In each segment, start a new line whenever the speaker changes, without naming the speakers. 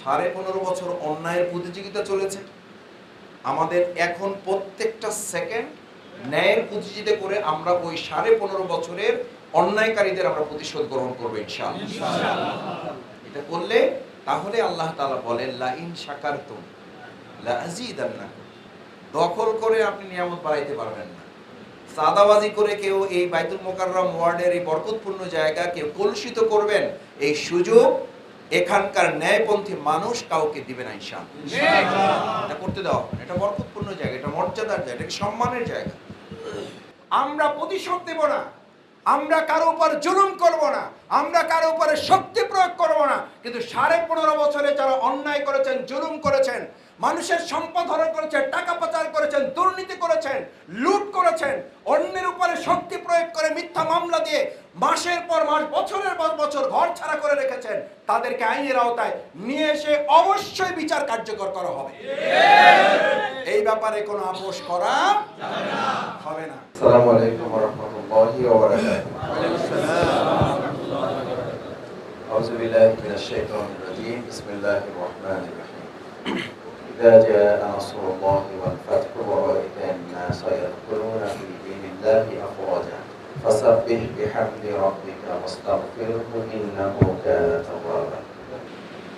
সাড়ে পনেরো বছর অন্যায়ের প্রতিযোগিতা চলেছে। আমাদের এখন প্রত্যেকটা সেকেন্ড ন্যায়ের প্রতিযোগিতা করে আমরা ওই সাড়ে পনেরো বছরের অন্যায়কারীদের আমরা প্রতিশোধ গ্রহণ করব ইনশাআল্লাহ। এটা করলে তাহলে আল্লাহ তাআলা বলেন লা ইন শাকারতুম লা আযীদান্নাকুম দখল করে আপনি নিয়ামত বাড়াইতে পারবেন না। সাদাবাজি করে কেউ এই বাইতুল মোকাররম ওয়ার্ডের এই বরকতপূর্ণ জায়গা কেউ কলুষিত করবেন এই সুযোগ এখানকার ন্যায়পন্থী মানুষ কাউকে দিবে না ইনশাআল্লাহ। এটা করতে দেওয়া হবে। এটা বরকতপূর্ণ জায়গা এটা মর্যাদার জায়গা এটা সম্মানের জায়গা। আমরা প্রতিশোধ দেব না। আমরা কারও উপর জুলুম করব না। আমরা কারও উপরে শক্তি প্রয়োগ করব না। কিন্তু সাড়ে পনেরো বছরে যারা অন্যায় করেছেন জুলুম করেছেন মানুষের সম্পদ হরণ করেছেন টাকা পাচার করেছেন দুর্নীতি করেছেন লুট করেছেন অন্যের উপরে শক্তি প্রয়োগ করে মিথ্যা মামলা দিয়ে মাসের পর মাস বছরের পর বছর ঘর ছাড়া করে রেখেছেন তাদেরকে আইনের আওতায় নিয়ে এসে অবশ্যই বিচার কার্যকর করা হবে এই ব্যাপারে কোনো আপোষ করা হবে না
السلام عليكم ورحمة الله وبركاته أعوذ بالله من الشيطان الرجيم بسم الله الرحمن الرحيم إذا جاء نصر الله والفتح ورأيت الناس يدخلون في دين الله أفواجا فسبح بحمد ربك واستغفره إنه كان توابا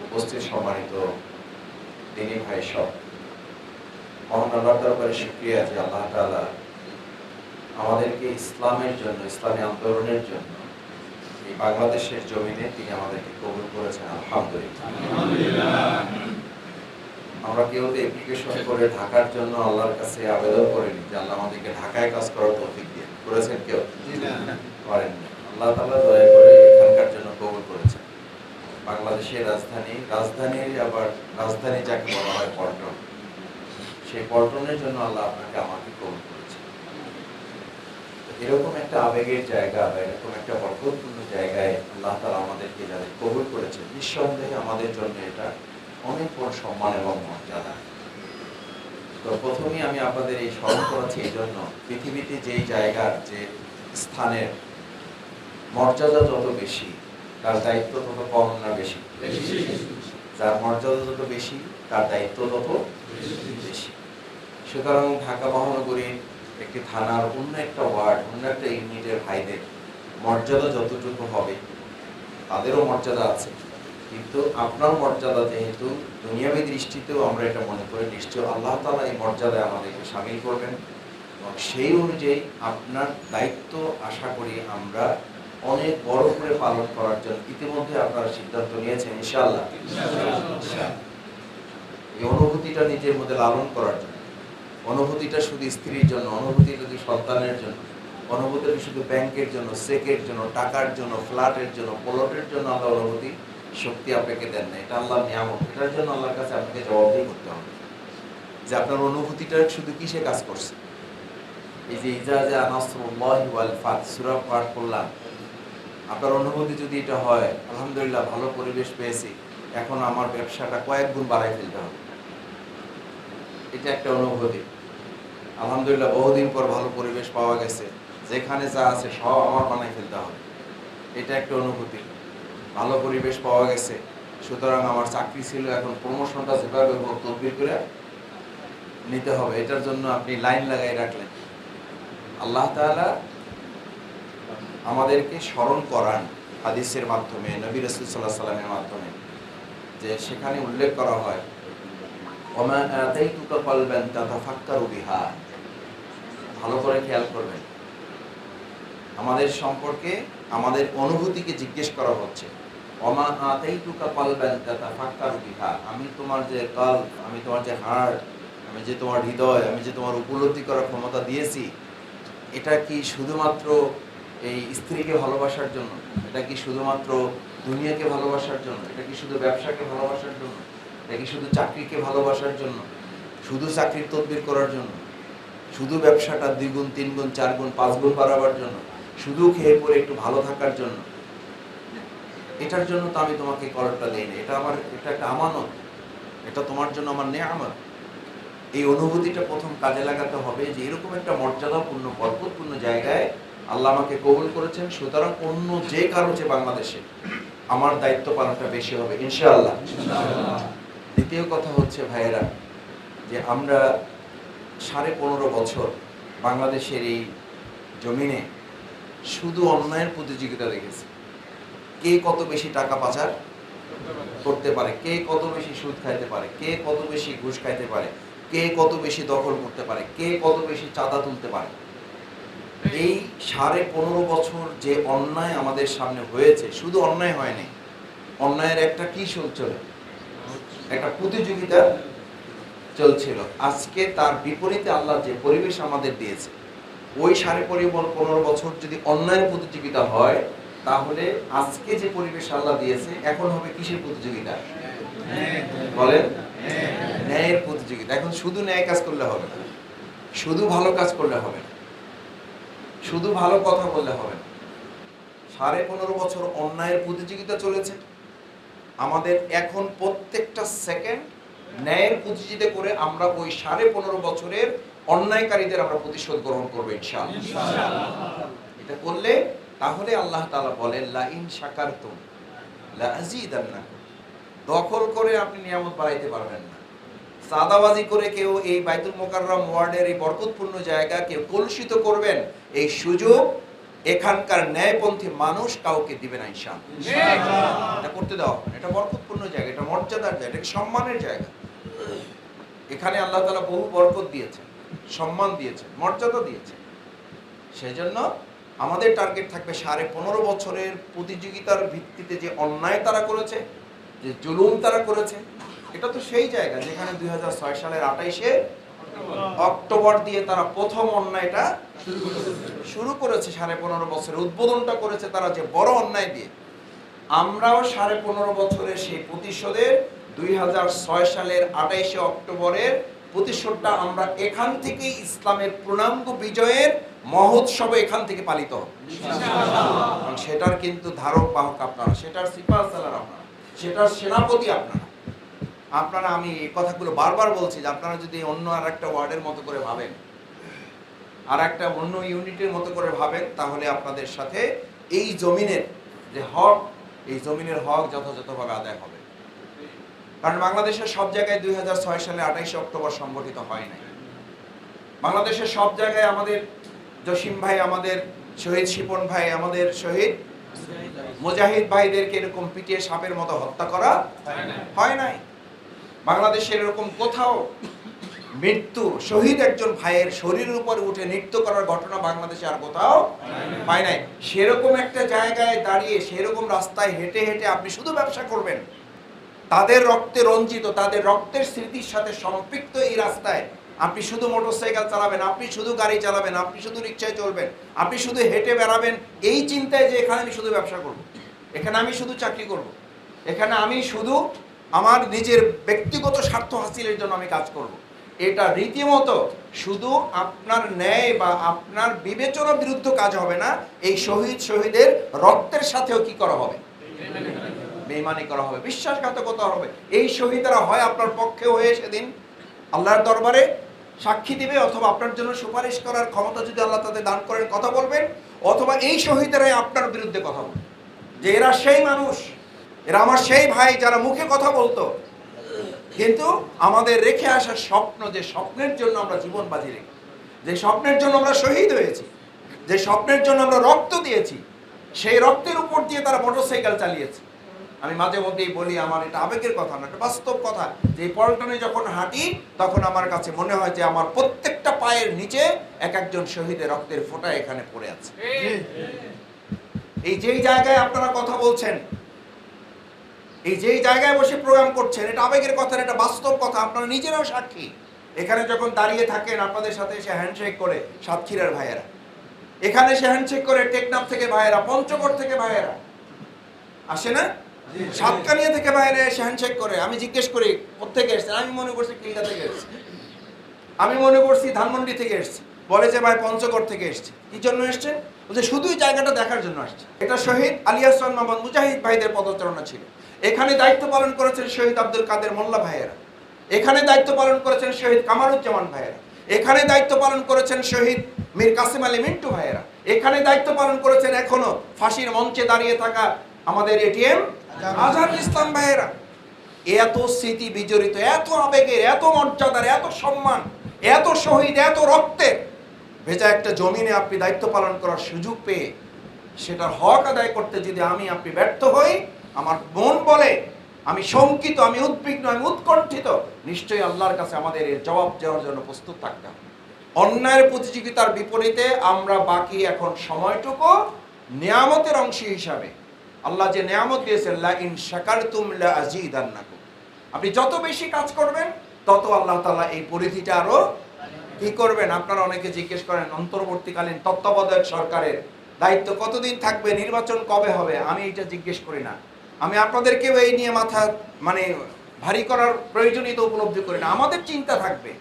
উপস্থিত সম্মানিত দিনী ভাই সব মহান আল্লাহ দরবারে শুক্রিয়া যে আল্লাহ তাআলা আমাদেরকে ইসলামের জন্য ইসলামী আন্দোলনের জন্য এই বাংলাদেশের জমিনে তিনি আমাদেরকে কবুল করেছেন আলহামদুলিল্লাহ আমরা কেউ তো অ্যাপ্লিকেশন করে ঢাকার জন্য আল্লাহর কাছে আবেদন করিনি যে আল্লাহ আমাদেরকে ঢাকায় কাজ করার তৌফিক দিয়ে। করেছেন কেউ? করেননি। আল্লাহ তাআলা দয়া করে এখানকার জন্য কবুল করেছেন। বাংলাদেশের রাজধানী রাজধানীর আবার রাজধানী যাকে বলা হয় পল্টন সেই পল্টনের জন্য আল্লাহ আপনাকে আমাকে কবুল করেছেন। এরকম একটা আবেগের জায়গা বা এরকম একটা বরকতপূর্ণ জায়গায় আল্লাহ তাআলা আমাদেরকে যাদের কবুল করেছেন নিঃসন্দেহে আমাদের জন্য এটা অনেক বড় সম্মান এবং মর্যাদা। তো প্রথমেই আমি আপনাদের এই স্মরণ করাচ্ছি এই জন্য পৃথিবীতে যেই জায়গার যে স্থানের মর্যাদা যত বেশি, তার দায়িত্ব তত কম না বেশি? যার মর্যাদা যত বেশি, তার দায়িত্ব তত বেশি। সুতরাং ঢাকা মহানগরীর একটি থানার অন্য একটা ওয়ার্ড, অন্য একটা ইউনিটের ভাইদের মর্যাদা যতটুকু হবে, তাদেরও মর্যাদা আছে। কিন্তু আপনার মর্যাদা যেহেতু দুনিয়াবী দৃষ্টিতেও আমরা এটা মনে করি নিশ্চয় আল্লাহ তালা এই মর্যাদায় আমাদেরকে সামিল করবেন। এবং সেই অনুযায়ী আপনার দায়িত্ব আশা করি আমরা অনেক বড় করে পালন করার জন্য ইতিমধ্যে আপনারা সিদ্ধান্ত নিয়েছেন, ইনশাআল্লাহ। এই অনুভূতিটা নিজের মধ্যে লালন করার জন্য। অনুভূতিটা শুধু স্ত্রীর জন্য অনুভূতিটা শুধু সন্তানের জন্য, অনুভূতিটা শুধু ব্যাংকের জন্য, চেকের জন্য, টাকার জন্য, ফ্ল্যাটের জন্য, প্লটের জন্য আল্লাহ অনুভূতি শক্তি আপনাকে দেন না, এটা আল্লাহ নিয়ামক এটার জন্য আল্লাহর কাছে আপনাকে জবাবদিহি করতে হবে। যে আপনার অনুভূতিটা শুধু কিসে কাজ করছে? এই যে ইজাজা পাঠ করলাম। আপনার অনুভূতি যদি এটা হয়, আলহামদুলিল্লাহ ভালো পরিবেশ পেয়েছি, এখন আমার ব্যবসাটা কয়েক গুণ বাড়াই ফেলতে হবে। এটা একটা অনুভূতি। আলহামদুলিল্লাহ বহুদিন পর ভালো পরিবেশ পাওয়া গেছে, যেখানে যা আছে সব আমার বানাই ফেলতে হবে। এটা একটা অনুভূতি। ভালো পরিবেশ পাওয়া গেছে। সুতরাং আমার চাকরি ছিল, এখন প্রমোশনটা যেভাবে হোক তদবির করে নিতে হবে। এটার জন্য আপনি লাইন লাগাই রাখলেন। আল্লাহ তাআলা আমাদেরকে স্মরণ করান হাদিসের মাধ্যমে, নবী রসুল সাল্লাহ সাল্লামের মাধ্যমে, যে সেখানে উল্লেখ করা হয় ভালো করে খেয়াল করবেন। আমাদের সম্পর্কে, আমাদের অনুভূতিকে জিজ্ঞেস করা হচ্ছে। আতাইতুকা কলবান তাতাফাক্কারু বিহা। আমি তোমার যে কল, আমি তোমার যে হার্ট আমি যে তোমার হৃদয়, আমি যে তোমার উপলব্ধি করার ক্ষমতা দিয়েছি, এটা কি শুধুমাত্র এই স্ত্রীকে ভালোবাসার জন্য? এটা কি শুধুমাত্র দুনিয়াকে ভালোবাসার জন্য? এটা কি শুধু ব্যবসাকে ভালোবাসার জন্য? এটা কি শুধু চাকরিকে ভালোবাসার জন্য? শুধু চাকরির তদবির করার জন্য? শুধু ব্যবসাটা দ্বিগুণ তিন গুণ, চার গুণ, পাঁচ গুণ বাড়াবার জন্য? শুধু খেয়ে পরে একটু ভালো থাকার জন্য? এটার জন্য তো আমি তোমাকে কলটা দিই না এটা আমার এটা একটা আমানত। এটা তোমার জন্য আমার নেয়ামত। এই অনুভূতিটা প্রথম কাজে লাগাতে হবে যে এরকম একটা মর্যাদাপূর্ণ বরকতপূর্ণ জায়গায় আল্লাহ আমাকে কবুল করেছেন। সুতরাং অন্য যে কারও যে বাংলাদেশে আমার দায়িত্ব পালনটা বেশি হবে, ইনশাআল্লাহ। দ্বিতীয় কথা হচ্ছে ভাইয়েরা, যে আমরা সাড়ে পনেরো বছর বাংলাদেশের এই জমিনে শুধু অন্যায়ের প্রতিযোগিতা দেখেছি। কে কত বেশি টাকা পাচার করতে পারে? কে কত বেশি সুদ খাইতে পারে? কে কত বেশি ঘুষ খাইতে পারে? কে কত বেশি দখল করতে পারে? কে কত বেশি চাঁদা তুলতে পারে? এই সাড়ে পনেরো বছর যে অন্যায় আমাদের সামনে হয়েছে, শুধু অন্যায় হয়নি অন্যায়ের একটা কি চলছিল? একটা প্রতিযোগিতা চলছিল। আজকে তার বিপরীতে আল্লাহ যে পরিবেশ আমাদের দিয়েছে, ওই সাড়ে পনেরো বছর যদি অন্যায়ের প্রতিযোগিতা হয় তাহলে আজকে যে পরিবেশ আল্লাহ দিয়েছে এখন হবে কিসের প্রতিযোগিতা? বলেন। ন্যায়ের প্রতিযোগিতা। এখন শুধু ন্যায় কাজ করলে হবে না। শুধু ভালো কাজ করলে হবে না। শুধু ভালো কথা বললে হবে না। সাড়ে পনেরো বছর অন্যায়ের প্রতিযোগিতা চলেছে। আমাদের এখন প্রত্যেকটা সেকেন্ড ন্যায়ের প্রতিযোগিতা করে আমরা ওই সাড়ে পনেরো বছরের অন্যায়কারীদের আমরা প্রতিশোধ গ্রহণ করব ইনশাআল্লাহ। এটা করলে তাহলে আল্লাহ তালা বলেন লা ইন শাকারতুম লা আযীদান্নাকুম দখল করে আপনি নিয়ামত বাড়াইতে পারবেন না। সাদাবাজি করে কেউ এই বাইতুল মোকাররম ওয়ার্ডের এই বরকতপূর্ণ জায়গা কেউ কলুষিত করবেন এই সুযোগ এখানকার ন্যায়পন্থী মানুষ কাউকে দিবে না ইনশাআল্লাহ। এটা করতে দেওয়া হবে এটা বরকতপূর্ণ জায়গা এটা মর্যাদার জায়গা এটা সম্মানের জায়গা। এখানে আল্লাহ তালা বহু বরকত দিয়েছেন সম্মান দিয়েছেন মর্যাদা দিয়েছেন। সেজন্য আমাদের টার্গেট থাকবে সাড়ে পনেরো বছরের প্রতিযোগিতার ভিত্তিতে যে অন্যায় তারা করেছে, যে জুলুম তারা করেছে, এটা তো সেই জায়গা যেখানে দুই সালের আঠাইশে অক্টোবর দিয়ে তারা প্রথম অন্যায়টা শুরু করেছে, সাড়ে পনেরো বছরের উদ্বোধনটা করেছে তারা যে বড় অন্যায় দিয়ে। আমরাও সাড়ে পনেরো বছরের সেই প্রতিশোধের দুই সালের আঠাইশে অক্টোবরের প্রতিশোধটা আমরা এখান থেকে ইসলামের পূর্ণাঙ্গ বিজয়ের মহোৎসব এখান থেকে পালিত কারণ সেটার কিন্তু ধারক বাহক আপনারা, সেটার সিপার সালার আপনারা, সেটার সেনাপতি আপনারা। আপনারা, আমি এই কথাগুলো বারবার বলছি যে আপনারা যদি অন্য আর একটা ওয়ার্ডের মতো করে ভাবেন আর একটা অন্য ইউনিটের মতো করে ভাবেন, তাহলে আপনাদের সাথে এই জমিনের যে হক, এই জমিনের হক যথাযথভাবে আদায় হবে। কারণ বাংলাদেশের সব জায়গায় দুই হাজার ছয় সালে আঠাইশে অক্টোবর সংগঠিত হয় নাই। বাংলাদেশের সব জায়গায় আমাদের জসিম ভাই, আমাদের শহীদ শিপন ভাই, আমাদের শহীদ মুজাহিদ ভাইদেরকে এরকম পিটিয়ে সাপের মতো হত্যা করা হয় নাই। বাংলাদেশের এরকম কোথাও মৃত্যু, শহীদ একজন ভাইয়ের শরীরের উপর উঠে নৃত্য করার ঘটনা বাংলাদেশে আর কোথাও পায় নাই। সেরকম একটা জায়গায় দাঁড়িয়ে, সেরকম রাস্তায় হেঁটে হেঁটে আপনি শুধু ব্যবসা করবেন। তাদের রক্তে রঞ্জিত, তাদের রক্তের স্মৃতির সাথে সম্পৃক্ত এই রাস্তায় আপনি শুধু মোটরসাইকেল চালাবেন, আপনি শুধু গাড়ি চালাবেন, আপনি শুধু রিক্সায় চলবেন, আপনি শুধু হেঁটে বেড়াবেন, এই চিন্তায় যে এখানে আমি শুধু ব্যবসা করব, এখানে আমি শুধু চাকরি করব, এখানে আমি শুধু আমার নিজের ব্যক্তিগত স্বার্থ হাসিলের জন্য আমি কাজ করব। এটা রীতিমতো শুধু আপনার ন্যায় বা আপনার বিবেচনা বিরুদ্ধ কাজ হবে না, এই শহীদ শহীদের রক্তের সাথেও কি করা হবে? বেইমানি করা হবে, বিশ্বাসঘাতকতা হবে। এই শহীদরা হয় আপনার পক্ষে হয়ে সেদিন আল্লাহর দরবারে সাক্ষী দিবে, অথবা আপনার জন্য সুপারিশ করার ক্ষমতা যদি আল্লাহ তাদের দান করেন, কথা বলবেন, অথবা এই শহীদেরাই আপনার বিরুদ্ধে কথা বলবে। যে এরা সেই মানুষ, এরা আমার সেই ভাই যারা মুখে কথা বলতো। কিন্তু আমাদের রেখে আসা স্বপ্ন যে স্বপ্নের জন্য আমরা জীবন বাজি রেখে যে স্বপ্নের জন্য আমরা শহীদ হয়েছি, যে স্বপ্নের জন্য আমরা রক্ত দিয়েছি, সেই রক্তের উপর দিয়ে তারা মোটরসাইকেল চালিয়েছে। আমি মাঝে মধ্যেই বলি, আমার এটা আবেগের কথা না, এটা বাস্তব কথা। যে পল্টনে যখন হাঁটি, তখন আমার কাছে মনে হয় যে আমার প্রত্যেকটা পায়ের নিচে এক একজন শহীদের রক্তের ফোঁটা এখানে পড়ে আছে। এই যেই জায়গায় আপনারা কথা বলছেন, এই যেই জায়গায় বসে প্রোগ্রাম করছেন, এটা আবেগের কথা এটা বাস্তব কথা, আপনারা নিজেরাও সাক্ষী। এখানে যখন দাঁড়িয়ে থাকেন, আপনাদের সাথে এসে হ্যান্ডশেক করে সাতক্ষীরার ভাইয়েরা। এখানে এসে হ্যান্ডশেক করে টেকনাফ থেকে ভাইয়েরা, পঞ্চগড় থেকে ভাইয়েরা। আসে না? সাতকানিয়া থেকে বাইরে এসে হ্যান্ডশেক করে, আমি জিজ্ঞেস করি কোথেকে এসছেন? আমি মনে করছি কিলকা থেকে এসছি। আমি মনে করছি ধানমন্ডি থেকে এসছি। বলে যে, ভাই, পঞ্চগড় থেকে এসছি। কি জন্য এসছেন বলছে, শুধুই জায়গাটা দেখার জন্য আসছে। এটা শহীদ আলিয়াসান মোহাম্মদ মুজাহিদ ভাইদের পদচারণা ছিল। এখানে দায়িত্ব পালন করেছেন শহীদ আব্দুল কাদের মোল্লা ভাইয়েরা। এখানে দায়িত্ব পালন করেছেন শহীদ কামারুজ্জামান ভাইয়েরা। এখানে দায়িত্ব পালন করেছেন শহীদ মীর কাসিম আলী মিন্টু ভাইয়েরা। এখানে দায়িত্ব পালন করেছেন এখনও ফাঁসির মঞ্চে দাঁড়িয়ে থাকা আমাদের এটিএম আজহারুল ইসলাম ভাইয়েরা,
এত স্মৃতি বিজড়িত, এত আবেগের, এত মর্যাদার, এত সম্মান, এত শহীদ, এত রক্তের ভেজা একটা জমিনে আপনি দায়িত্ব পালন করার সুযোগ পেয়ে সেটার হক আদায় করতে যদি আমি আপনি ব্যর্থ হই, আমার মন বলে, আমি শঙ্কিত, আমি উদ্বিগ্ন, আমি উৎকণ্ঠিত, নিশ্চয়ই আল্লাহর কাছে আমাদের এর জবাব দেওয়ার জন্য প্রস্তুত থাকতে হবে। অন্যায়ের প্রতিযোগিতার বিপরীতে আমরা বাকি এখন সময়টুকু নিয়ামতের অংশ হিসাবে আল্লাহ যে নিয়ামত দিয়েছেন লা ইন শাকারতুম লা আযীদান্নাকুম। আপনি যত বেশি কাজ করবেন তত আল্লাহ তাআলা এই পরিধিটা আরও কি করবেন? আপনারা অনেকে জিজ্ঞেস করেন অন্তর্বর্তীকালীন তত্ত্বাবধায়ক সরকারের দায়িত্ব কতদিন থাকবে নির্বাচন কবে হবে? আমি এটা জিজ্ঞেস করি না। আমি আপনাদেরকেও এই নিয়ে মাথা মানে ভারী করার প্রয়োজনীয়তা উপলব্ধি করি না। আমাদের চিন্তা থাকবে।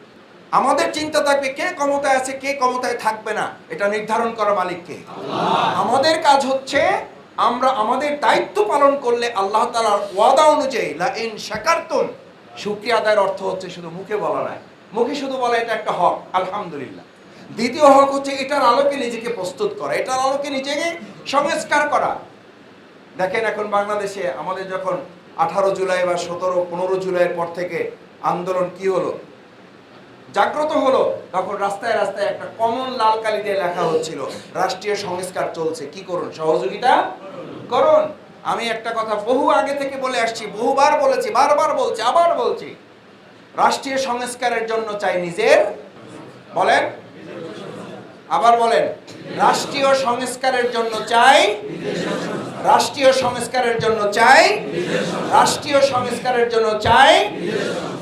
আমাদের চিন্তা থাকবে কে ক্ষমতায় আছে কে ক্ষমতায় থাকবে না এটা নির্ধারণ করা মালিককে। আমাদের কাজ হচ্ছে আমরা আমাদের দায়িত্ব পালন করলে আল্লাহ তালার ওয়াদা অনুযায়ী, লা ইন শাকারতুম, শুকরিয়া আদায়ের অর্থ হচ্ছে শুধু মুখে বলা নয়। মুখে শুধু বলা এটা একটা হক, আলহামদুলিল্লাহ। দ্বিতীয় হক হচ্ছে এটার আলোকে নিজেকে প্রস্তুত করা, এটার আলোকে নিজেকে সংস্কার করা। দেখেন এখন বাংলাদেশে আমাদের যখন আঠারো জুলাই বা সতেরো, পনেরো জুলাইয়ের পর থেকে আন্দোলন কি হলো? জাগ্রত হলো, তখন রাস্তায় রাস্তায় একটা কমন লাল কালি দিয়ে লেখা হচ্ছিল, রাষ্ট্রীয় সংস্কার চলছে, কি করুন? সহযোগিতা করুন। আমি একটা কথা বহু আগে থেকে বলে আসছি, বহুবার বলেছি, বারবার বলছি, আবার বলছি। রাষ্ট্রীয় সংস্কারের জন্য চাই নিজের, বলেন, আবার বলেন, রাষ্ট্রীয় সংস্কারের জন্য চাই রাষ্ট্রীয় সংস্কারের জন্য চাই, রাষ্ট্রীয় সংস্কারের জন্য চাই।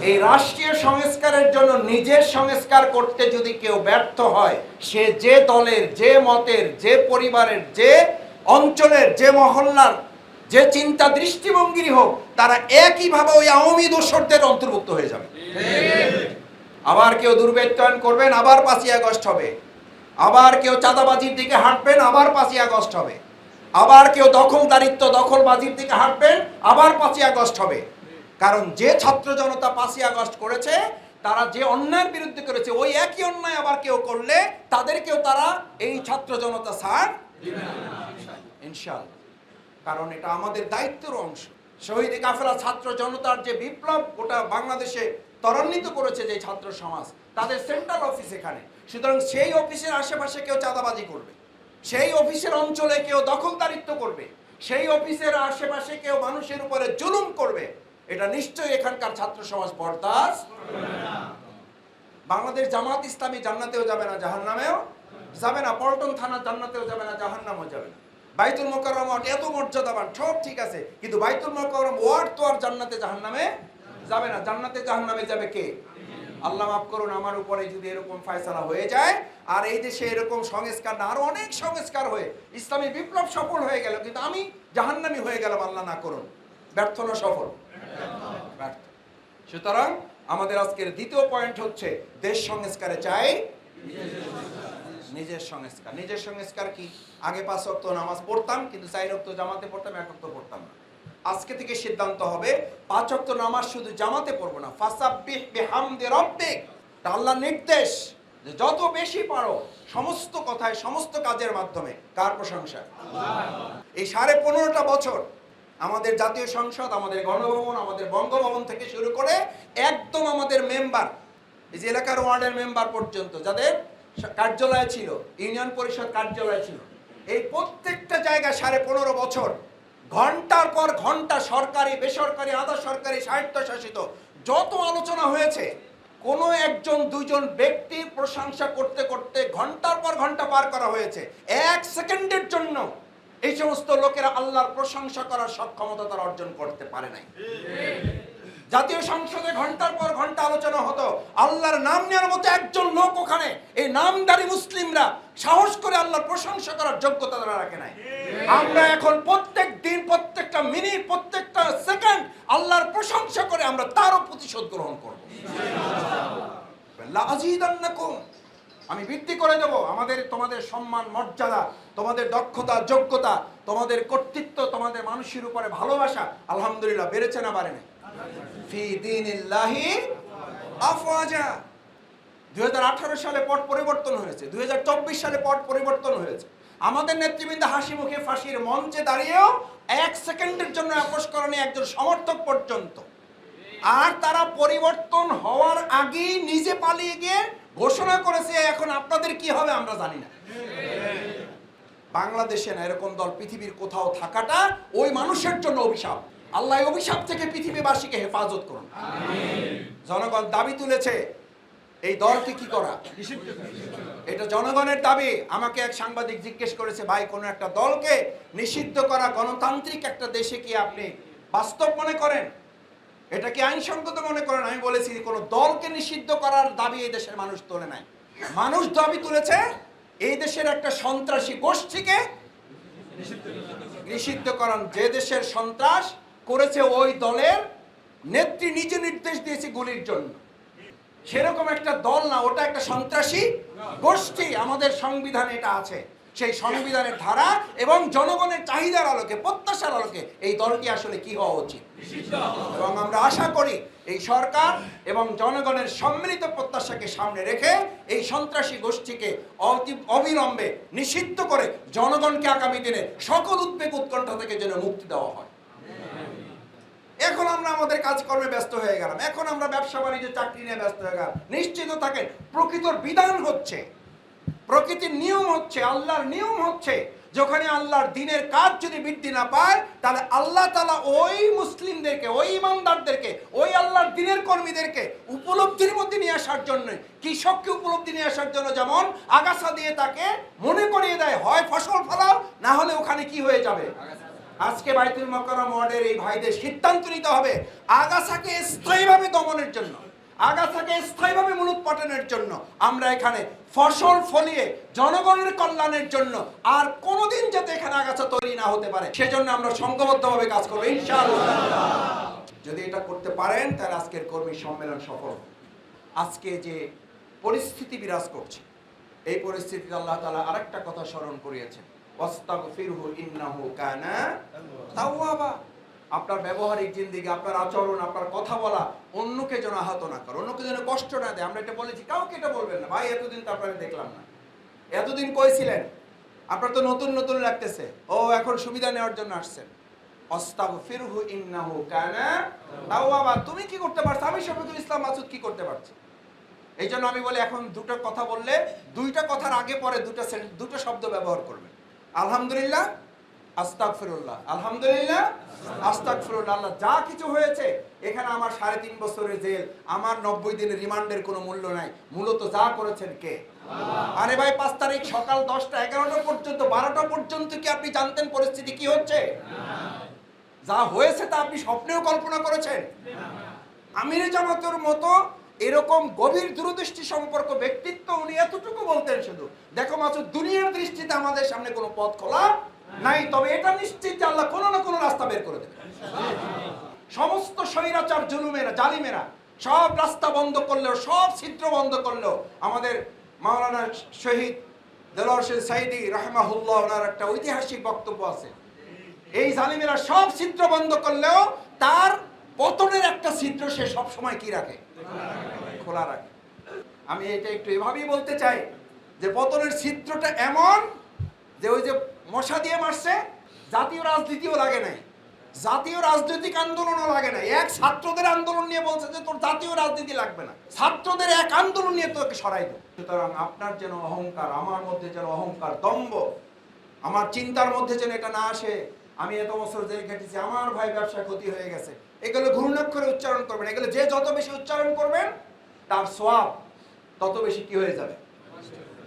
এই রাষ্ট্রীয় সংস্কারের জন্য নিজের সংস্কার করতে যদি কেউ ব্যর্থ হয়, সে যে দলের, যে মতের, যে পরিবারের, যে অঞ্চলের, যে মহল্লার, যে চিন্তা দৃষ্টিভঙ্গিরই হোক, তারা একইভাবে ওই আওয়ামী দোসরদের অন্তর্ভুক্ত হয়ে যাবে। আবার কেউ দুর্বৃত্তায়ন করবেন, আবার পাঁচই আগস্ট হবে। আবার কেউ চাঁদাবাজির দিকে হাঁটবেন, আবার পাঁচই আগস্ট হবে। আবার কেউ দখলদারিত্ব দখলবাজির দিকে হাঁটবেন আবার পাঁচই আগস্ট হবে। কারণ যে ছাত্র জনতা পাঁচই আগস্ট করেছে, তারা যে অন্যায়ের বিরুদ্ধে করেছে, ওই একই অন্যায় আবার কেউ করলে, তাদেরকেও তারা এই ছাত্র জনতা ছাড় ইনশাআল্লাহ। কারণ এটা আমাদের দায়িত্বের অংশ। শহীদ কাফেলা ছাত্র জনতার যে বিপ্লব গোটা বাংলাদেশে ত্বরান্বিত করেছে যে ছাত্র সমাজ, তাদের সেন্ট্রাল অফিস এখানে। সুতরাং সেই অফিসের আশেপাশে কেউ চাঁদাবাজি করবে। সেই অফিসের অঞ্চলে কেউ দখলদারিত্ব করবে, সেই অফিসের আশেপাশে কেউ মানুষের উপরে জুলুম করবে, এটা নিশ্চয়ই এখানকার ছাত্র সমাজ বরদাস্ত বাংলাদেশ জামাত ইসলামী জান্নাতেও যাবে না, জাহান্নামেও যাবে না, পল্টন থানা জান্নাতেও যাবে না, জাহান্নামেও যাবে না। বাইতুল মোকাররম ওয়ার্ড এত মর্যাদাবান, সব ঠিক আছে, কিন্তু বাইতুল মোকাররম ওয়ার্ড তো আর জান্নাতে, জাহান্নামে যাবে না। জান্নাতে, জাহান্নামে যাবে কে? আল্লাহ মাফ করুন, আমার উপরে যদি এরকম ফায়সালা হয়ে যায়, আর এই দেশে এরকম সংস্কার না, আরও অনেক সংস্কার হয়ে, ইসলামী বিপ্লব সফল হয়ে গেল, কিন্তু আমি জাহান্নামি হয়ে গেলাম, আল্লাহ না করুন। ব্যর্থ না সফল? ব্যর্থ। সুতরাং আমাদের আজকের দ্বিতীয় পয়েন্ট হচ্ছে, দেশ সংস্কারে চাই নিজের সংস্কার। নিজের সংস্কার কি? আগে পাঁচ অক্ত নামাজ পড়তাম, কিন্তু চার অক্ত জামাতে পড়তাম, এক অক্ত পড়তাম না। আজকে থেকে সিদ্ধান্ত হবে, পাঁচ অক্ত নামাজ শুধু জামাতে পড়ব না। এটা নির্দেশ যত বেশি পারো, সমস্ত কথায়, সমস্ত কাজের মাধ্যমে, কার প্রশংসা? এই সাড়ে পনেরোটা বছর আমাদের জাতীয় সংসদ, আমাদের গণভবন, আমাদের বঙ্গভবন থেকে শুরু করে একদম আমাদের মেম্বার, এই যে এলাকার ওয়ার্ডের মেম্বার পর্যন্ত, যাদের কার্যালয় ছিল, ইউনিয়ন পরিষদ কার্যালয় ছিল, এই প্রত্যেকটা জায়গায় সাড়ে পনেরো বছর ঘণ্টার পর ঘণ্টা সরকারি, বেসরকারি, আধা সরকারি, স্বায়ত্তশাসিত যত আলোচনা হয়েছে, কোনো একজন, দুইজন ব্যক্তির প্রশংসা করতে করতে ঘণ্টার পর ঘণ্টা পার করা হয়েছে। এক সেকেন্ডের জন্য এই সমস্ত লোকেরা আল্লাহর প্রশংসা করার সক্ষমতা তারা অর্জন করতে পারে নাই। জাতীয় সংসদে ঘণ্টার পর ঘণ্টা আলোচনা হতো, আল্লাহর নাম নেওয়ার মতো একজন লোক ওখানে, এই নামদারি মুসলিমরা সাহস করে আল্লাহর প্রশংসা করার যোগ্যতা তারা রাখে নাই। আমরা এখন প্রত্যেক দিন, প্রত্যেকটা মিনিট, প্রত্যেকটা সেকেন্ড আল্লাহর প্রশংসা করে আমরা তারও প্রতিশোধ গ্রহণ করব। আমি বৃদ্ধি করে দেব আমাদের, তোমাদের সম্মান, মর্যাদা, তোমাদের দক্ষতা, যোগ্যতা, তোমাদের কর্তৃত্ব, তোমাদের মানুষের উপরে ভালোবাসা, আলহামদুলিল্লাহ, বেড়েছে না বাড়ে দীনিল্লাহি আফওয়াজা। দুই সালে পট পরিবর্তন হয়েছে, দুই হাজার চব্বিশ সালে পট পরিবর্তন হয়েছে। আমাদের নেতৃবৃন্দ হাসি মুখে ফাঁসির মঞ্চে দাঁড়িয়েও এক সেকেন্ডের জন্য আপোষ করেনি একজন সমর্থক পর্যন্ত। আর তারা পরিবর্তন হওয়ার আগেই নিজে পালিয়ে গিয়ে ঘোষণা করেছে, এখন আপনাদের কি হবে আমরা জানি না। বাংলাদেশে না এরকম দল পৃথিবীর কোথাও থাকাটা ওই মানুষের জন্য অভিশাপ। আল্লাহ অভিশাপ থেকে পৃথিবীবাসীকে হেফাজত করুন। জনগণ দাবি তুলেছে এই দলকে কি করা? এটা জনগণের দাবি। আমাকে এক সাংবাদিক জিজ্ঞেস করেছে, ভাই, কোন একটা দলকে নিষিদ্ধ করা গণতান্ত্রিক একটা দেশে কি আপনি বাস্তব মনে করেন? এটা কি আইনসঙ্গত মনে করেন? আমি বলেছি, কোন দলকে নিষিদ্ধ করার দাবি এই দেশের মানুষ তোলে নাই। মানুষ দাবি তুলেছে, এই দেশের একটা সন্ত্রাসী গোষ্ঠীকে নিষিদ্ধ করান যে দেশের সন্ত্রাস করেছে ওই দলের নেত্রী নিজে নির্দেশ দিয়েছে গুলির জন্য। সেরকম একটা দল না, ওটা একটা সন্ত্রাসী গোষ্ঠী। আমাদের সংবিধানে এটা আছে। সেই সংবিধানের ধারা এবং জনগণের চাহিদার আলোকে, প্রত্যাশার আলোকে এই দলটি আসলে কি হওয়া উচিত। এবং আমরা আশা করি এই সরকার এবং জনগণের সম্মিলিত প্রত্যাশাকে সামনে রেখে এই সন্ত্রাসী গোষ্ঠীকে অবিলম্বে নিষিদ্ধ করে জনগণকে আগামী দিনে সকল উদ্বেগ উৎকণ্ঠা থেকে যেন মুক্তি দেওয়া হয়। এখন আমরা আমাদের কাজকর্মে ব্যস্ত হয়ে গেলাম। এখন আমরা ব্যবসা বাণিজ্য, চাকরি নিয়ে ব্যস্ত হয়ে গেলাম। নিশ্চিত থাকেন, প্রকৃতর বিধান হচ্ছে, প্রকৃতির নিয়ম হচ্ছে, আল্লাহর নিয়ম হচ্ছে যখন আল্লাহর দিনের কাজ যদি বৃদ্ধি না পায়, তাহলে আল্লাহ তালা ওই মুসলিমদেরকে, ওই ইমানদারদেরকে ওই আল্লাহর দিনের কর্মীদেরকে উপলব্ধির মধ্যে নিয়ে আসার জন্য, কৃষককে উপলব্ধি নিয়ে আসার জন্য যেমন আগাছা দিয়ে তাকে মনে করিয়ে দেয়, হয় ফসল ফলাও, না হলে ওখানে কি হয়ে যাবে? আজকে বাইতুল মকরম ওয়ার্ডের এই ভাইদের সিদ্ধান্ত নিতে হবে আগাছাকে স্থায়ীভাবে দমনের জন্য, আগাছাকে স্থায়ীভাবে মূলত মূলোৎপাটনের জন্য। আমরা এখানে ফসল ফলিয়ে জনগণের কল্যাণের জন্য আর কোনোদিন যাতে এখানে আগাছা তৈরি না হতে পারে, সেজন্য আমরা সংঘবদ্ধভাবে কাজ করব, ইনশাআল্লাহ। যদি এটা করতে পারেন, তাহলে আজকের কর্মী সম্মেলন সফল আজকে যে পরিস্থিতি বিরাজ করছে, এই পরিস্থিতিতে আল্লাহ তাআলা আরেকটা কথা স্মরণ করিয়েছেন। ওয়াস্তাগফিরহু ইন্নাহু কানা তাওয়াবা। আপনার ব্যবহারিক জিন্দিগি, আপনার আচরণ, আপনার কথা বলা অন্যকে যেন আহত না করে, অন্যকে যেন কষ্ট না দেয়। আমরা এটা বলেছি, কাউকে এটা বলবেন না। ভাই, এতদিন তো আপনারা দেখলাম না। এতদিন কইছিলেন আপনার তো নতুন নতুন লাগতেছে। ও, এখন সুবিধা নেওয়ার জন্য আসছেন। অস্তাগফিরহু ইন্নাহু কানা তাওয়াবা। তুমি কি করতে পারছ? আমি শফিকুল ইসলাম মাসুদ কি করতে পারছি? এই জন্য আমি বলি, এখন দুটো কথা বললে, দুইটা কথার আগে পরে দুটো দুটো শব্দ ব্যবহার করবেন। আলহামদুলিল্লাহ আস্তাগফিরুল্লাহ। আলহামদুলিল্লাহ আস্তাগফিরুল্লাহ। আল্লাহ যা কিছু হয়েছে এখানে আমার সাড়ে তিন বছরের জেল আমার নব্বই দিনের রিমান্ডের কোনো মূল্য নাই। মূলত যা করেছেন কে? আরে ভাই পাঁচ তারিখ সকাল দশটা এগারোটা পর্যন্ত বারোটা পর্যন্ত কি আপনি জানতেন পরিস্থিতি কি হচ্ছে? যা হয়েছে তা আপনি স্বপ্নেও কল্পনা করেছেন? আমির জামাতের মতো এরকম গভীর দূরদৃষ্টি সম্পর্ক ব্যক্তিত্ব উনি এতটুকু বলতেন শুধু। দেখো মাসুদ, দুনিয়ার দৃষ্টিতে আমাদের সামনে কোনো পথ খোলা নাই, তবে এটা নিশ্চিত যে আল্লাহ কোনো না কোনো রাস্তা বের করে দেবে সমস্ত স্বৈরাচার, জুলুমেরা, জালিমেরা সব রাস্তা বন্ধ করলেও, সব ছিদ্র বন্ধ করলেও আমাদের মাওলানা শহীদ দেলোয়ার সাইদি রাহমাহুল্লাহ ওনার একটা ঐতিহাসিক বক্তব্য আছে। এই জালিমেরা সব ছিদ্র বন্ধ করলেও তার পতনের একটা ছিদ্র সে সবসময় কি রাখে? খোলা রাখে। আমি এটা একটু এভাবেই বলতে চাই যে পতনের চিত্রটা এমন যে ওই যে মশা দিয়ে মারছে, জাতীয় রাজনীতিও লাগে নাই। জাতীয় রাজনৈতিক আন্দোলনও লাগে না এক ছাত্রদের আন্দোলন নিয়ে বলছে যে তোর জাতীয় রাজনীতি লাগবে না। ছাত্রদের এক আন্দোলন নিয়ে তোকে সরাই দেব। সুতরাং আপনার যেন অহংকার, আমার মধ্যে যেন অহংকার দম্ভ, আমার চিন্তার মধ্যে যেন এটা না আসে, আমি এত বছর জেল খেটেছি, আমার ভাই ব্যবসা ক্ষতি হয়ে গেছে এগুলো ঘূর্ণাক্ষরে উচ্চারণ করবেন। এগুলো যে যত বেশি উচ্চারণ করবেন, তার সোয়াব তত বেশি কি হয়ে যাবে?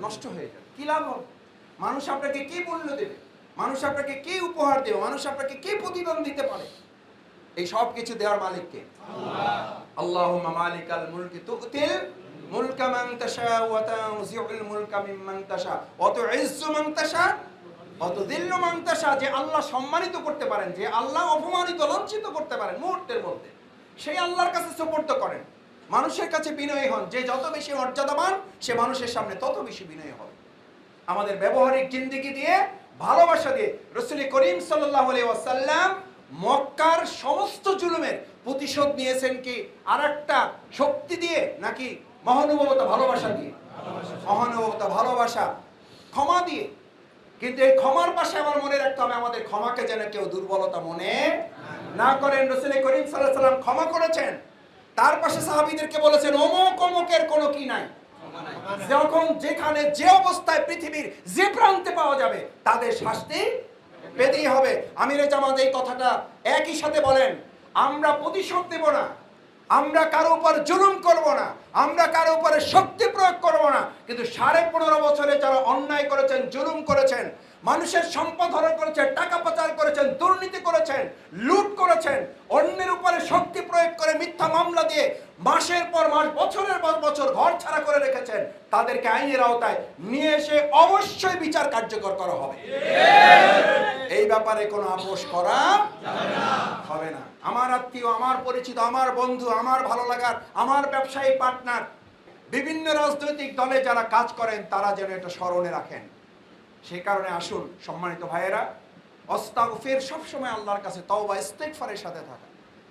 নষ্ট হয়ে যাবে। কি লাভ হবে? মানুষ আপনাকে কি মূল্য দেবে? মানুষ আপনাকে কি উপহার দেবে? মানুষ আপনাকে কি প্রতিদান দিতে পারে এই সব কিছু দেওয়ার মালিককে আল্লাহুম্মা মালিকাল মুলকি তুতিল মুলকা মান তাশা ওয়া মুলকা মিম্মান মান তাশা তুযিল্লু যে আল্লাহ সম্মানিত করতে পারেন, যে আল্লাহ অপমানিত, লজ্জিত করতে পারেন মুহূর্তের মধ্যে, সেই আল্লাহর কাছে সুপর্দ করেন। মানুষের কাছে বিনয়ী হন, যে যত বেশি মর্যাদাবান, সে মানুষের সামনে তত বেশি বিনয়ী হবে। আমাদের ব্যবহারিক জিন্দিগি দিয়ে, ভালোবাসা দিয়ে রসুল করিম সাল্লাহ ওয়াসাল্লাম মক্কার সমস্ত জুলুমের প্রতিশোধ নিয়েছেন কি? আর একটা শক্তি দিয়ে নাকি মহানুভবতা ভালোবাসা দিয়ে? মহানুভবতা ভালোবাসা ক্ষমা দিয়ে কিন্তু এই ক্ষমার পাশে আমার মনে রাখতে হবে, আমাদের ক্ষমাকে যেন কেউ দুর্বলতা মনে না করেন। রসুল করিম সাল্লাহ সাল্লাম ক্ষমা করেছেন। তার পাশে সাহাবীদেরকে বলেছেন, অমুক অমুকের কোনো কি নাই। যখন যেখানে যে অবস্থায় পৃথিবীর যে প্রান্তে পাওয়া যাবে, তাদের শাস্তি পেতেই হবে। আমিরে জামাত এই কথাটা একই সাথে বলেন, আমরা প্রতিশোধ দেব না। আমরা কারও উপর জুলুম করব না আমরা কারও উপরে শক্তি প্রয়োগ করব না। কিন্তু সাড়ে পনেরো বছরে যারা অন্যায় করেছেন জুলুম করেছেন মানুষের সম্পদ হরণ করেছেন টাকা পাচার করেছেন দুর্নীতি করেছেন লুট করেছেন অন্যের উপরে শক্তি প্রয়োগ করে মিথ্যা মামলা দিয়ে মাসের পর মাস বছরের পর বছর ঘর ছাড়া করে রেখেছেন তাদেরকে আইনের আওতায় নিয়ে এসে অবশ্যই বিচার কার্যকর করা হবে। এই ব্যাপারে কোনো আপোষ করা হবে না। আমার আত্মীয়, আমার পরিচিত, আমার বন্ধু, আমার ভালো লাগার, আমার ব্যবসায়ী পার্টনার বিভিন্ন রাজনৈতিক দলে যারা কাজ করেন, তারা যেন এটা স্মরণে রাখেন। সে কারণে আসুন, সম্মানিত ভাইয়েরা, অস্তাগফির সবসময় আল্লাহর কাছে তওবা, ইস্তেগফারের সাথে থাকা।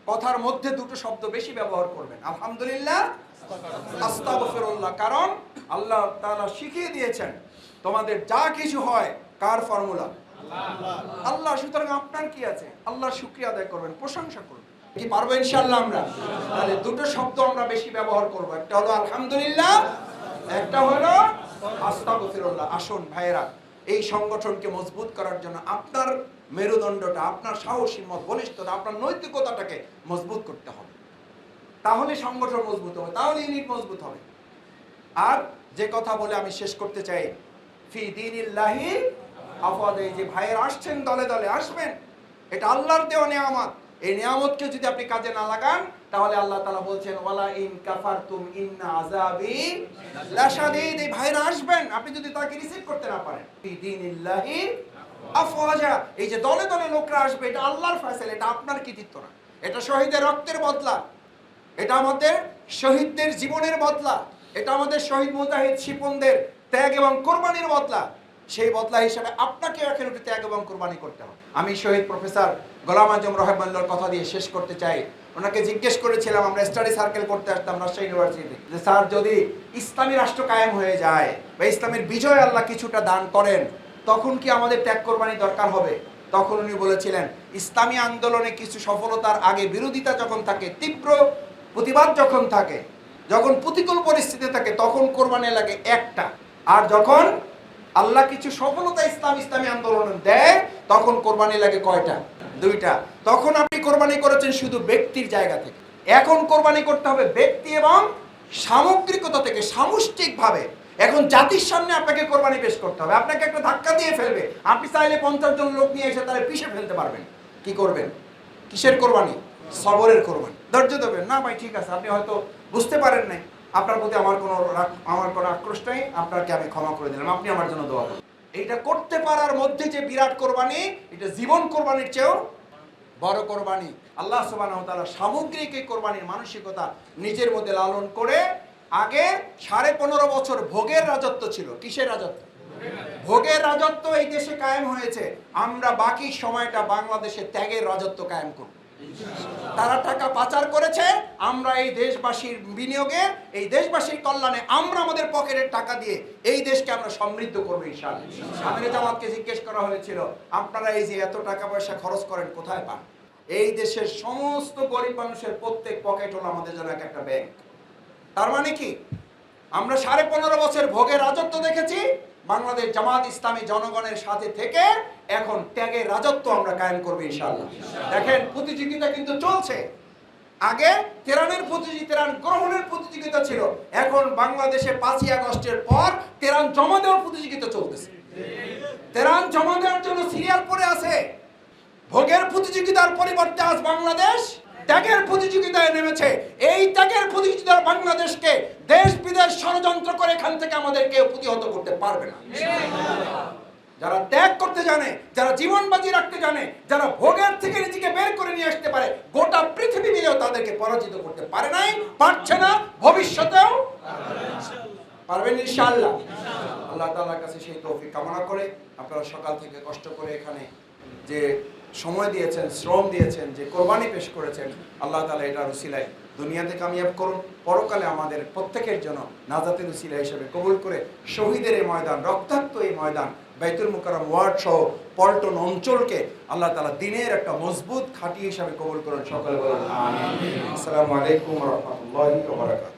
কথার মধ্যে দুটো শব্দ বেশি ব্যবহার করবেন। আলহামদুলিল্লাহ। আস্তাগফিরুল্লাহ, কারণ আল্লাহ তাআলা শিখিয়ে দিয়েছেন, তোমাদের যা কিছু হয়, কার ফর্মুলা? আল্লাহ। সুতরাং আপনার কি আছে? আল্লাহর শুক্রিয়া আদায় করবেন, প্রশংসা করবেন। কি পারব ইনশাআল্লাহ আমরা? তাহলে দুটো শব্দ আমরা বেশি ব্যবহার করব। একটা হলো আলহামদুলিল্লাহ, একটা হলো আস্তাগফিরুল্লাহ। আসুন ভাইয়েরা, এই সংগঠনকে মজবুত করার জন্য আপনার মেরুদণ্ডটা, আপনার সাহসী মত, বলিষ্ঠতা, আপনার নৈতিকতাটাকে মজবুত করতে হবে। তাহলে সংগঠন মজবুত হবে, তাহলে ইউনিট মজবুত হবে। আর যে কথা বলে আমি শেষ করতে চাই, ফি দিনিল্লাহি আফওয়াদ যে ভাইয়ের আসছেন, দলে দলে আসবেন, এটা আল্লাহর দেওয়া নেয়ামত। এই নিয়ামতকে যদি আপনি কাজে না লাগান, তাহলে আল্লাহ তালা বলছেন, ওয়ালা ইন কাফারতুম ইন্না আযাবি লাশাদীদ। এই ভাইরা আসবেন, আপনি যদি তাকে রিসিভ করতে না পারেন। ফি দিনিল্লাহি আফওয়াজা। এই যে দলে দলে লোকরা আসবে, এটা আল্লাহর ফয়সালা, এটা আপনার কৃতিত্ব না। এটা শহীদের রক্তের বদলা। এটা আমাদের শহীদদের জীবনের বদলা। এটা আমাদের শহীদ মুজাহিদ শিপনদের ত্যাগ এবং কোরবানির বদলা। সেই বদলা হিসাবে আপনাকে এখন একটু ত্যাগ এবং কোরবানি করতে হবে। আমি শহীদ প্রফেসর গোলাম আজম রহমান্লার কথা দিয়ে শেষ করতে চাই। ওনাকে জিজ্ঞেস করেছিলাম, আমরা স্টাডি সার্কেল করতে আসতাম রাজশাহী ইউনিভার্সিটিতে যে, স্যার, যদি ইসলামী রাষ্ট্র কায়েম হয়ে যায় বা ইসলামের বিজয় আল্লাহ কিছুটা দান করেন, তখন কি আমাদের ত্যাগ কোরবানি দরকার হবে? তখন উনি বলেছিলেন, ইসলামী আন্দোলনে কিছু সফলতার আগে বিরোধিতা যখন থাকে, তীব্র প্রতিবাদ যখন থাকে, যখন প্রতিকূল পরিস্থিতি থাকে, তখন কোরবানি লাগে একটা। আর যখন আল্লাহ কিছু সফলতা ইসলাম ইসলামী আন্দোলন দেয়, তখন কোরবানি লাগে কয়টা? দুইটা। তখন আপনি কোরবানি করেছেন শুধু ব্যক্তির জায়গা থেকে। এখন কোরবানি করতে হবে ব্যক্তি এবং সামগ্রিকতা থেকে, সামষ্টিকভাবে। এখন জাতির সামনে আপনাকে কোরবানি পেশ করতে হবে। আপনাকে একটা ধাক্কা দিয়ে ফেলবে। আপনি চাইলে পঞ্চাশ জন লোক নিয়ে এসে তারা পিষে ফেলতে পারবেন। কি করবেন? কিসের কোরবানি? সবরের কোরবানি। ধৈর্য দেবেন না ভাই, ঠিক আছে। আপনি হয়তো বুঝতে পারেন নাই। আপনার প্রতি আমার কোনো আমার কোনো আক্রোশ নেই, আপনাকে আমি ক্ষমা করে দিলাম। আপনি আমার জন্য দোয়া করুন। এইটা করতে পারার মধ্যে যে বিরাট কোরবানি, এটা জীবন কোরবানির চেয়েও বড় কোরবানি। আল্লাহ ওয়া সামগ্রিক এই কোরবানির মানসিকতা নিজের মধ্যে লালন করে আগে সাড়ে পনেরো বছর ভোগের রাজত্ব ছিল। কিসের রাজত্ব? ভোগের রাজত্ব এই দেশে কায়েম হয়েছে। আমরা বাকি সময়টা বাংলাদেশে ত্যাগের রাজত্ব কায়েম করব। তারা টাকা পাচার করেছে, আমরা এই দেশবাসীর বিনিয়োগে, এই দেশবাসীর কল্যাণে আমরা আমাদের পকেটের টাকা দিয়ে এই দেশকে আমরা সমৃদ্ধ করব ইনশাআল্লাহ। আমির জামাতকে জিজ্ঞেস করা হয়েছিল, আপনারা এই যে এত টাকা পয়সা খরচ করেন, কোথায় পান? এই দেশের সমস্ত গরিব মানুষের প্রত্যেক পকেট হলো আমাদের জন্য এক একটা ব্যাংক। তার মানে কি? আমরা সাড়ে পনেরো বছর ভোগের রাজত্ব দেখেছি বাংলাদেশ জামাত ইসলামী জনগণের সাথে থেকে এখন ত্যাগের রাজত্ব আমরা কায়েম করব ইনশাল্লাহ দেখেন, প্রতিযোগিতা কিন্তু চলছে। আগে তেরানের প্রতিযোগিতা তেরান গ্রহণের প্রতিযোগিতা ছিল। এখন বাংলাদেশে পাঁচই আগস্টের পর তেরান জমা দেওয়ার প্রতিযোগিতা চলতেছে। তেরান জমা দেওয়ার জন্য সিরিয়াল পরে আছে। ভোগের প্রতিযোগিতার পরিবর্তে আজ বাংলাদেশ ত্যাগের প্রতিযোগিতায় নেমেছে। এই ত্যাগের প্রতিযোগিতার বাংলাদেশকে দেশ বিদেশ ষড়যন্ত্র করে এখান থেকে আমাদের কেউ প্রতিহত করতে পারবে না। যারা ত্যাগ করতে জানে, যারা জীবন বাজি রাখতে জানে, যারা ভোগের থেকে নিজেকে বের করে নিয়ে আসতে পারে, গোটা পৃথিবী মিলেও তাদেরকে পরাজিত করতে পারে নাই, পারছে না, ভবিষ্যতেও পারবেন ইনশাআল্লাহ। আল্লাহ তাআলার কাছে সেই তৌফিক কামনা করে, আপনারা সকাল থেকে কষ্ট করে এখানে যে সময় দিয়েছেন, শ্রম দিয়েছেন, যে কোরবানি পেশ করেছেন, আল্লাহ তাআলা এটার উসিলায় দুনিয়াতে কামিয়াব করুন। পরকালে আমাদের প্রত্যেকের জন্য নাজাতের উসিলা হিসেবে কবুল করে শহীদের এই ময়দান, রক্তাক্ত এই ময়দান, বাইতুল মুকাররম ওয়ার্ড সহ পল্টন অঞ্চলকে আল্লাহ তালা দিনের একটা মজবুত খাঁটি হিসাবে কবুল করুন। সকলে বলুন আসসালামু আলাইকুম রাহমাতুল্লাহি